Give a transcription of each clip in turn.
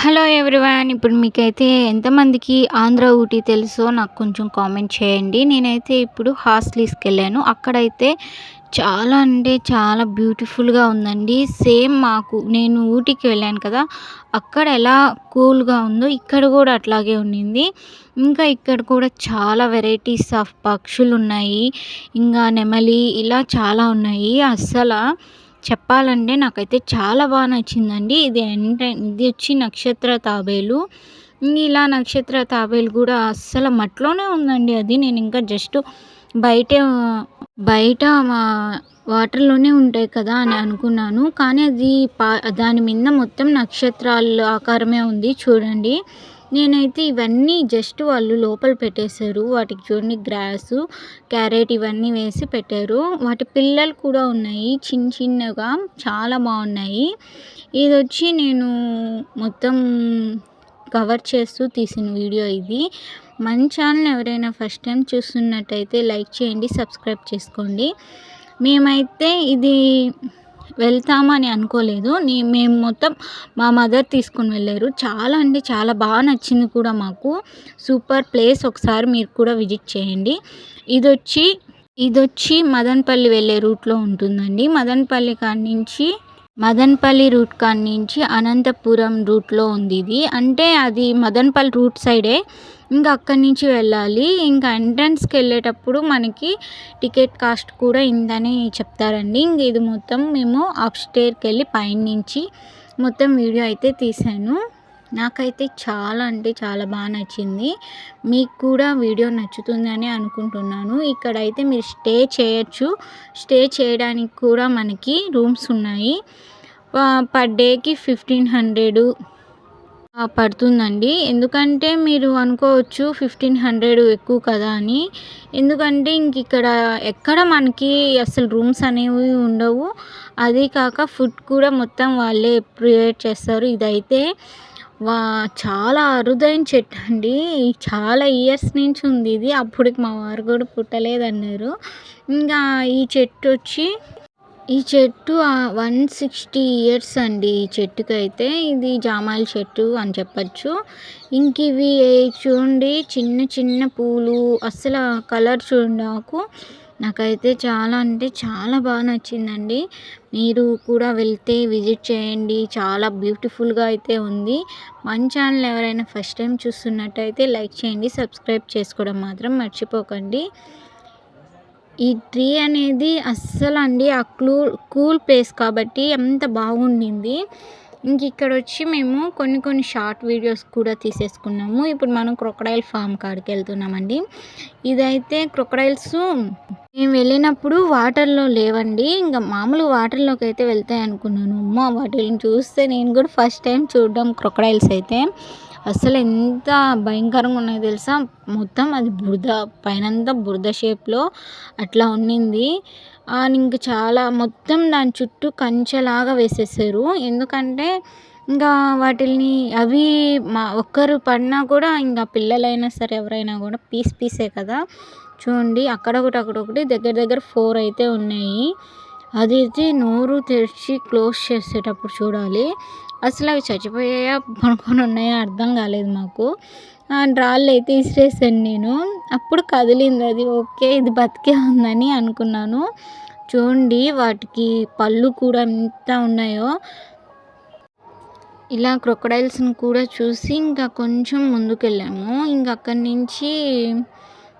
Hello everyone ఇప్పుడు మీకైతే ఎంతమందికి ఆంధ్ర ఊటీ తెలుసో నాకు కొంచెం కామెంట్ చేయండి. నేనైతే ఇప్పుడు హాస్లీస్కి వెళ్ళాను అక్కడైతే చాలా అంటే చాలా బ్యూటిఫుల్గా ఉందండి. సేమ్ మాకు నేను ఊటీకి వెళ్ళాను కదా అక్కడ ఎలా కూల్గా ఉందో ఇక్కడ కూడా అట్లాగే ఉండింది. ఇంకా ఇక్కడ కూడా చాలా వెరైటీస్ ఆఫ్ పక్షులు ఉన్నాయి ఇంకా నెమలి ఇలా చాలా ఉన్నాయి. అస్సలు చెప్పాలంటే నాకైతే చాలా బాగా నచ్చిందండి. ఇది ఏంటంటే ఇది వచ్చి నక్షత్ర తాబేలు. ఇలా నక్షత్ర తాబేలు కూడా అస్సలు మట్టిలోనే ఉందండి అది. నేను ఇంకా జస్ట్ బయట బయట వాటర్లోనే ఉంటాయి కదా అని అనుకున్నాను. కానీ అది పా దాని మీద మొత్తం నక్షత్రాల ఆకారమే ఉంది చూడండి. నేనైతే ఇవన్నీ జస్ట్ వాళ్ళు లోపల పెట్టేశారు. వాటికి చూడండి గ్రాస్ క్యారెట్ ఇవన్నీ వేసి పెట్టారు. వాటి పిల్లలు కూడా ఉన్నాయి. చిన్న చిన్నగా చాలా బాగున్నాయి. ఇది వచ్చి నేను మొత్తం కవర్ చేస్తూ తీసిన వీడియో ఇది. మన ఛానల్ ఎవరైనా ఫస్ట్ టైం చూస్తున్నట్టయితే లైక్ చేయండి సబ్స్క్రైబ్ చేసుకోండి. మేమైతే ఇది వెళ్తామని అనుకోలేదు. నీ మేము మొత్తం మా మదర్ తీసుకుని వెళ్ళారు. చాలా అంటే చాలా బాగా నచ్చింది కూడా మాకు. సూపర్ ప్లేస్ ఒకసారి మీరు కూడా విజిట్ చేయండి. ఇది వచ్చి ఇది వచ్చి మదనపల్లి వెళ్ళే రూట్లో ఉంటుందండి. మదనపల్లి కాడి నుంచి మదనపల్లి రూట్ కాడ నుంచి అనంతపురం రూట్లో ఉంది ఇది. అంటే అది మదనపల్లి రూట్ సైడే. ఇంకా అక్కడి నుంచి వెళ్ళాలి. ఇంకా ఎంట్రన్స్కి వెళ్ళేటప్పుడు మనకి టికెట్ కాస్ట్ కూడా ఇంతని చెప్తారండి. ఇంక ఇది మొత్తం మేము అప్ స్టేర్కి వెళ్ళి పైనుంచి మొత్తం వీడియో అయితే తీసాను నాకైతే చాలా అంటే చాలా బాగా నచ్చింది. మీకు కూడా వీడియో నచ్చుతుందని అనుకుంటున్నాను. ఇక్కడైతే మీరు స్టే చేయొచ్చు. స్టే చేయడానికి కూడా మనకి రూమ్స్ ఉన్నాయి. పర్ డేకి ఫిఫ్టీన్ హండ్రెడ్ పడుతుందండి. ఎందుకంటే మీరు అనుకోవచ్చు ఫిఫ్టీన్ హండ్రెడ్ ఎక్కువ కదా అని. ఎందుకంటే ఇంక ఇక్కడ ఎక్కడ మనకి అసలు రూమ్స్ అనేవి ఉండవు. అది కాక ఫుడ్ కూడా మొత్తం వాళ్ళే ప్రొవైడ్ చేస్తారు. ఇదైతే వా చాలా అరుదైన చెట్టు అండి. చాలా ఇయర్స్ నుంచి ఉంది ఇది. అప్పటికి మా వారు కూడా పుట్టలేదన్నారు. ఇంకా ఈ చెట్టు వచ్చి ఈ చెట్టు వన్ సిక్స్టీ ఇయర్స్ అండి ఈ చెట్టుకి అయితే ఇది జామాయిల చెట్టు అని చెప్పచ్చు. ఇంక ఇవి చూడండి చిన్న చిన్న పూలు అసలు కలర్ చూడండి ఆకు నాకైతే చాలా అంటే చాలా బాగా నచ్చిందండి. మీరు కూడా వెళ్తే విజిట్ చేయండి. చాలా బ్యూటిఫుల్గా అయితే ఉంది. మన ఛానల్ ఎవరైనా ఫస్ట్ టైం చూస్తున్నట్టయితే లైక్ చేయండి సబ్స్క్రైబ్ చేసుకోవడం మాత్రం మర్చిపోకండి. ఈ ట్రీ అనేది అస్సలు అండి ఆ క్లూ కూల్ ప్లేస్ కాబట్టి ఎంత బాగుండింది. ఇంక ఇక్కడ వచ్చి మేము కొన్ని కొన్ని షార్ట్ వీడియోస్ కూడా తీసేసుకున్నాము. ఇప్పుడు మనం క్రొకడైల్ ఫామ్ కాడికి వెళ్తున్నామండి. ఇదైతే క్రొకడైల్స్ మేము వెళ్ళినప్పుడు వాటర్లో లేవండి. ఇంకా మామూలు వాటర్లోకి అయితే వెళ్తాయి అనుకున్నాను. అమ్మ వాటిని చూస్తే నేను కూడా ఫస్ట్ టైం చూడడం క్రొకడైల్స్ అయితే. అసలు ఎంత భయంకరంగా ఉన్నాయో తెలుసా? మొత్తం అది బురద పైనంతా బురద షేప్లో అట్లా ఉన్నింది. ఇంకా చాలా మొత్తం దాని చుట్టూ కంచెలాగా వేసేసారు. ఎందుకంటే ఇంకా వాటిని అవి మా ఒక్కరు పడినా కూడా ఇంకా పిల్లలైనా సరే ఎవరైనా కూడా పీస్ పీసే కదా. చూడండి అక్కడ ఒకటి అక్కడ ఒకటి దగ్గర దగ్గర ఫోర్ అయితే ఉన్నాయి. అది అయితే నోరు తెరిచి క్లోజ్ చేసేటప్పుడు చూడాలి. అసలు అవి చచ్చిపోయాయా పనుకొని ఉన్నాయా అర్థం కాలేదు మాకు. రాళ్ళు అయితే విసిరేసాను నేను. అప్పుడు కదిలింది అది. ఓకే ఇది బతికే ఉందని అనుకున్నాను. చూడండి వాటికి పళ్ళు కూడా ఎంత ఉన్నాయో. ఇలా క్రొకడైల్స్ని కూడా చూసి ఇంకా కొంచెం ముందుకెళ్ళాము. ఇంకా అక్కడి నుంచి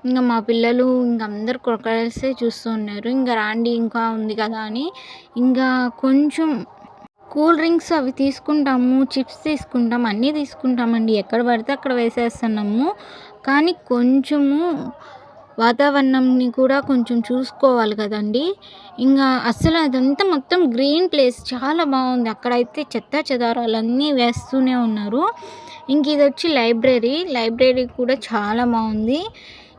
ఇంకా మా పిల్లలు ఇంక అందరు క్రొకడైల్సే చూస్తూ ఉన్నారు. ఇంకా రాండి ఇంకా ఉంది కదా అని. ఇంకా కొంచెం కూల్ డ్రింక్స్ అవి తీసుకుంటాము చిప్స్ తీసుకుంటాం అన్నీ తీసుకుంటామండి. ఎక్కడ పడితే అక్కడ వేసేస్తున్నాము. కానీ కొంచెము వాతావరణంని కూడా కొంచెం చూసుకోవాలి కదండి. ఇంకా అసలు అదంతా మొత్తం గ్రీన్ ప్లేస్. చాలా బాగుంది. అక్కడైతే చెత్త చెదారాలన్నీ వేస్తూనే ఉన్నారు. ఇంక ఇది వచ్చి లైబ్రరీ. లైబ్రరీ కూడా చాలా బాగుంది.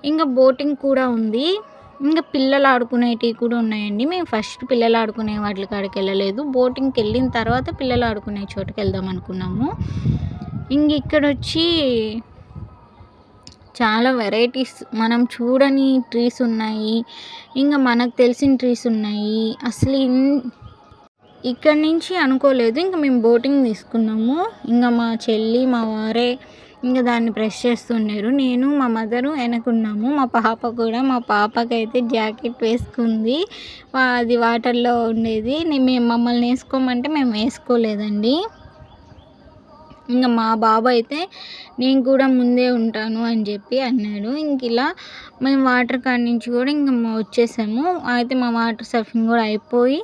ఇంకా బోటింగ్ కూడా ఉంది. ఇంకా పిల్లలు ఆడుకునేటివి కూడా ఉన్నాయండి. మేము ఫస్ట్ పిల్లలు ఆడుకునే వాటి కాడికి వెళ్ళలేదు. బోటింగ్కి వెళ్ళిన తర్వాత పిల్లలు ఆడుకునే చోటుకి వెళ్దాం అనుకున్నాము. ఇంక ఇక్కడ వచ్చి చాలా వెరైటీస్ మనం చూడని ట్రీస్ ఉన్నాయి. ఇంకా మనకు తెలిసిన ట్రీస్ ఉన్నాయి. అసలు ఇక్కడి నుంచి అనుకోలేదు. ఇంకా మేము బోటింగ్ తీసుకున్నాము. ఇంకా మా చెల్లి మా వారే ఇంకా దాన్ని ప్రెస్ చేస్తున్నారు. నేను మా మదరు వెనకున్నాము. మా పాప కూడా మా పాపకైతే జాకెట్ వేసుకుంది. అది వాటర్లో ఉండేది. మేము మమ్మల్ని వేసుకోమంటే మేము వేసుకోలేదండి. ఇంకా మా బాబు అయితే నేను కూడా ముందే ఉంటాను అని చెప్పి అన్నాడు. ఇంక ఇలా మేము వాటర్ కాడ నుంచి కూడా ఇంకా వచ్చేసాము. అయితే మా వాటర్ సర్ఫింగ్ కూడా అయిపోయి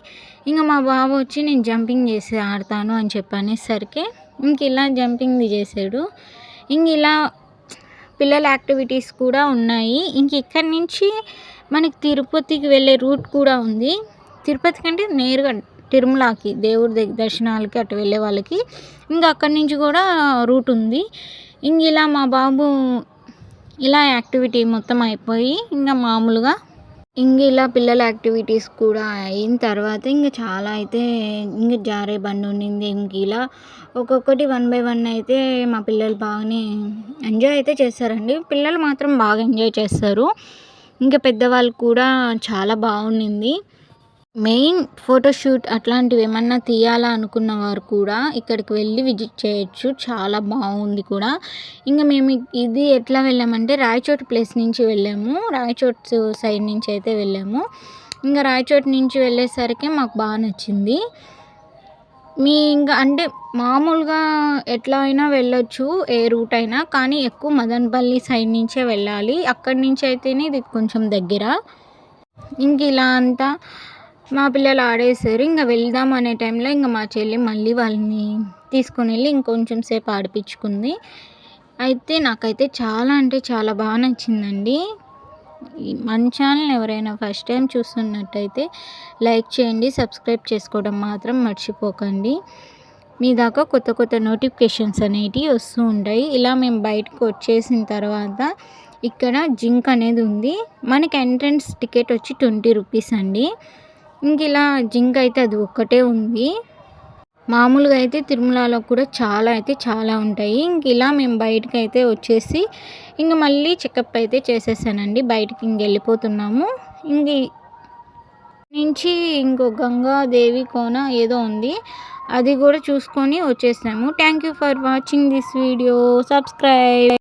ఇంకా మా బాబు వచ్చి నేను జంపింగ్ చేసి ఆడతాను అని చెప్పి అనేసరికి ఇంక ఇలా జంపింగ్ది చేసాడు ఇంక ఇలా పిల్లల యాక్టివిటీస్ కూడా ఉన్నాయి. ఇంక ఇక్కడి నుంచి మనకి తిరుపతికి వెళ్ళే రూట్ కూడా ఉంది. తిరుపతి కంటే నేరుగా తిరుమలకి దేవుడి దగ్గర దర్శనాలకి అటు వెళ్ళే వాళ్ళకి ఇంకా అక్కడి నుంచి కూడా రూట్ ఉంది. ఇంక ఇలా మా బాబు ఇలా యాక్టివిటీ మొత్తం అయిపోయి ఇంకా మామూలుగా ఇంక ఇలా పిల్లల యాక్టివిటీస్ కూడా అయిన తర్వాత ఇంక చాలా అయితే ఇంక జారే బండి ఉండింది. ఇంక ఇలా ఒక్కొక్కటి వన్ బై వన్ అయితే మా పిల్లలు బాగానే ఎంజాయ్ అయితే చేస్తారండి. పిల్లలు మాత్రం బాగా ఎంజాయ్ చేస్తారు. ఇంకా పెద్దవాళ్ళు కూడా చాలా బాగుండింది. మెయిన్ ఫోటోషూట్ అట్లాంటివి ఏమన్నా తీయాలా అనుకున్న వారు కూడా ఇక్కడికి వెళ్ళి విజిట్ చేయొచ్చు. చాలా బాగుంది కూడా. ఇంకా మేము ఇది ఎట్లా వెళ్ళామంటే రాయచోట్ ప్లేస్ నుంచి వెళ్ళాము. రాయచోట్ సైడ్ నుంచి అయితే వెళ్ళాము. ఇంకా రాయచోట్ నుంచి వెళ్ళేసరికి మాకు బాగా నచ్చింది. మీ ఇంకా అంటే మామూలుగా ఎట్లా అయినా వెళ్ళొచ్చు ఏ రూట్ అయినా. కానీ ఎక్కువ మదనపల్లి సైడ్ నుంచే వెళ్ళాలి. అక్కడి నుంచి అయితేనే ఇది కొంచెం దగ్గర. ఇంక ఇలా అంతా మా పిల్లలు ఆడేసారు ఇంకా వెళ్దాం అనే టైంలో ఇంకా మా చెల్లి మళ్ళీ వాళ్ళని తీసుకుని వెళ్ళి ఇంకొంచెం సేపు ఆడిపించుకుంది. అయితే నాకైతే చాలా అంటే చాలా బాగా నచ్చిందండి. మన ఛానల్ ఎవరైనా ఫస్ట్ టైం చూస్తున్నట్టయితే లైక్ చేయండి సబ్స్క్రైబ్ చేసుకోవడం మాత్రం మర్చిపోకండి. మీ దాకా కొత్త కొత్త నోటిఫికేషన్స్ అనేటివి వస్తూ ఉంటాయి. ఇలా మేము బయటకు వచ్చేసిన తర్వాత ఇక్కడ జింక్ అనేది ఉంది. మనకి ఎంట్రన్స్ టికెట్ వచ్చి ట్వంటీ రూపీస్ అండి. ఇంక ఇలా జింక్ అయితే అది ఒక్కటే ఉంది. మామూలుగా అయితే తిరుమలలో కూడా చాలా అయితే చాలా ఉంటాయి. ఇంక ఇలా మేము బయటకు అయితే వచ్చేసి ఇంక మళ్ళీ చెకప్ అయితే చేసేసానండి. బయటకి ఇంక వెళ్ళిపోతున్నాము. ఇంక నుంచి ఇంకో గంగాదేవి కోన ఏదో ఉంది. అది కూడా చూసుకొని వచ్చేసాము. Thank you for watching this video subscribe